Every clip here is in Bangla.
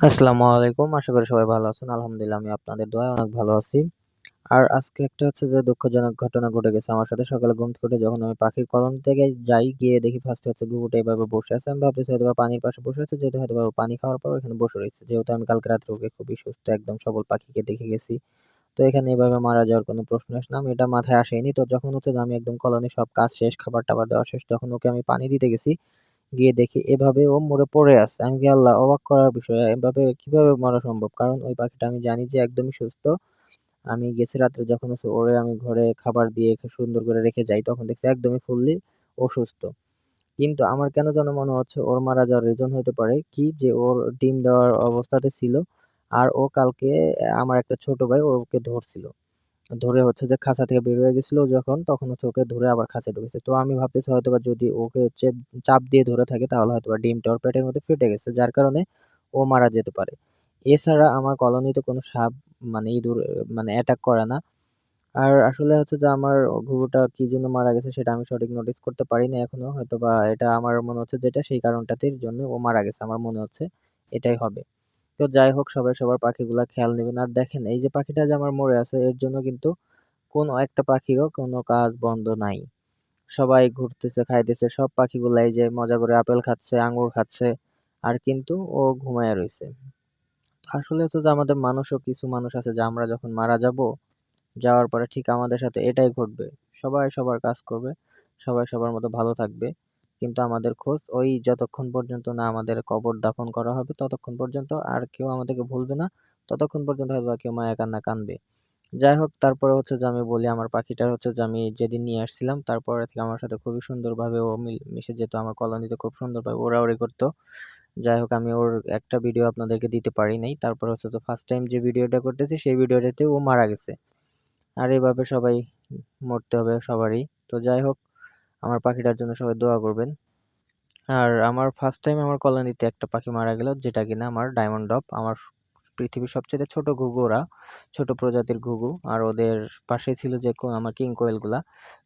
আসসালামু আলাইকুম। আশা করি সবাই ভালো আছেন। আলহামদুলিল্লাহ, আমি আপনাদের দোয়ায় অনেক ভালো আছি। আর আজকে একটা হচ্ছে যে দুঃখজনক ঘটনা ঘটে গেছে আমার সাথে। সকালে ঘুম থেকে যখন আমি পাখির কলম থেকে যাই, গিয়ে দেখি ফার্স্টে হচ্ছে ঘুঘুটা এভাবে বসে আছে। আমি ভাবতেছি হয়তো পানির পাশে বসে আছে, যেহেতু হয়তো পানি খাওয়ার পর এখানে বসে রয়েছে। যেহেতু আমি কালকে রাত্রে ওকে খুবই সুস্থ একদম সবল পাখিকে দেখে গেছি। তো এখানে এভাবে মারা যাওয়ার কোনো প্রশ্ন আসে না। আমি এটা মাথায় আসেনি। তো যখন হচ্ছে আমি একদম কলোনি সব কাজ শেষ খাবার টাবার দেওয়া শেষ তখন ওকে আমি পানি দিতে গেছি গিয়ে দেখি এভাবে ও মরে পড়ে আছে। আমি কি আল্লাহ অবাক করার বিষয় এভাবে কীভাবে মরা সম্ভব? কারণ ওই পাখিটা আমি জানি যে একদমই সুস্থ। আমি গেছি রাত্রে যখন হচ্ছে ওরে আমি ঘরে খাবার দিয়ে সুন্দর করে রেখে যাই, তখন দেখছি একদমই ফুললি অসুস্থ। কিন্তু আমার কেন যেন মনে হচ্ছে ওর মারা যাওয়ার রিজন হতে পারে কি যে ওর ডিম দেওয়ার অবস্থাতে ছিল। আর ও কালকে আমার একটা ছোট ভাই ওকে ধরছিল। ধরে হচ্ছে যে খাঁচা থেকে বের হয়ে গেছিল যখন, তখন হচ্ছে ওকে ধরে আবার খাঁচায় ঢুকেছে। তো আমি ভাবতেছি হয়তোবা যদি ওকে হচ্ছে চাপ দিয়ে ধরে থাকে, তাহলে হয়তো বা ডিমটা ওর পেটের মধ্যে ফেটে গেছে, যার কারণে ও মারা যেতে পারে। এছাড়া আমার কলোনিতে কোনো সাপ মানে ইঁদুর মানে অ্যাটাক করে না। আর আসলে হচ্ছে যে আমার ঘুঘুটা কি জন্য মারা গেছে সেটা আমি সঠিক নোটিস করতে পারিনি এখনও, হয়তোবা এটা আমার মনে হচ্ছে যেটা সেই কারণটাতে জন্য ও মারা গেছে, আমার মনে হচ্ছে এটাই হবে। তো যাই হোক, সবাই সবার পাখিগুলা খেয়াল নেবেন। আর দেখেন, এই যে পাখিটা যে আমার মরে আছে, এর জন্য কিন্তু কোনো একটা পাখিরও কোনো কাজ বন্ধ নাই। সবাই ঘুরতেছে, খাইতেছে, সব পাখিগুলা এই যে মজা করে আপেল খাচ্ছে, আঙ্গুর খাচ্ছে, আর কিন্তু ও ঘুমায় রয়েছে আসলে হচ্ছে যে আমাদের মানুষও কিছু মানুষ আছে যে আমরা যখন মারা যাব, যাওয়ার পরে ঠিক আমাদের সাথে এটাই ঘটবে। সবাই সবার কাজ করবে, সবাই সবার মতো ভালো থাকবে। কিন্তু আমাদের খোঁজ ওই যতক্ষণ পর্যন্ত না আমাদের কবর দাফন করা হবে, ততক্ষণ পর্যন্ত আর কেউ আমাদেরকে ভুলবে না, ততক্ষণ পর্যন্ত হয়তো কেউ মায়া কান্না কানবে। যাই হোক, তারপরে হচ্ছে যে আমি বলি আমার পাখিটার হচ্ছে যে আমি যেদিন নিয়ে আসছিলাম, তারপরে থেকে আমার সাথে খুবই সুন্দরভাবে ও মিশে যেত, আমার কলোনিতে খুব সুন্দরভাবে ওড়াউড়ি করতো। যাই হোক, আমি ওর একটা ভিডিও আপনাদেরকে দিতে পারি নাই, তারপর হচ্ছে তো ফার্স্ট টাইম যে ভিডিওটা করতেছি, সেই ভিডিওটাতে ও মারা গেছে। আর এভাবে সবাই মরতে হবে সবারই। তো যাই হোক আমার পাখিটার জন্য সবাই দোয়া করবেন। আর আমার ফার্স্ট টাইম আমার কলোনিতে একটা পাখি মারা গেল, যেটা কিনা আমার ডায়মন্ড ডপ আমার পৃথিবীর সবচেয়ে ছোট ঘুঘু ওরা ছোট প্রজাতির ঘুঘু, আর ওদের পাশে ছিল যে আমার কিং কোয়েলগুলা।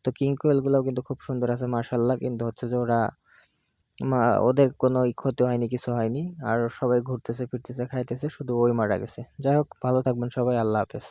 তো কিং কোয়েলগুলাও কিন্তু খুব সুন্দর আছে মার্শাল্লাহ কিন্তু হচ্ছে যে ওরা ওদের কোনো ক্ষতি হয়নি, কিছু হয়নি, আর সবাই ঘুরতেছে, ফিরতেছে, খাইতেছে, শুধু ওই মারা গেছে। যাই হোক, ভালো থাকবেন সবাই, আল্লাহ হাফেজ।